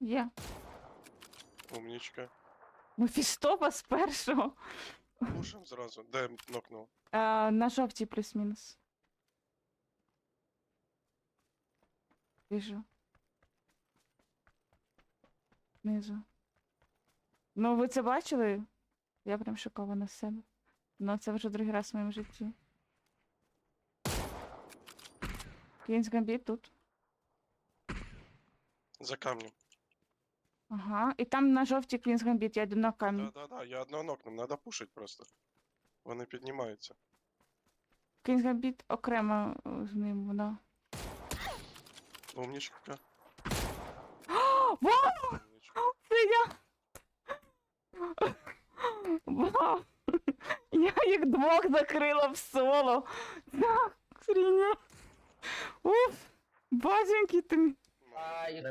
Є. Умнічка. Мефістофа з першого. Пушим зразу. Де нокнув? Е, на жовтій плюс-мінус. Вижу. Знизу. Ну, ви це бачили? Я прям шокована з себе. Ну, це вже другий раз в моєму житті. Квінс Гамбіт тут. За камнем. Ага. І там на жовтій Квінс Гамбіт, я йду на камінь. Да, да, да, я одного нокнув, надо пушить просто. Вони піднімаються. Квінс Гамбіт окремо е, з ним, вона. Умнічка. Вау! Умнічка. Це я! Вау! Я їх двох закрила в соло. Так, хріня. Уф! Базенький ти. мій. А, їх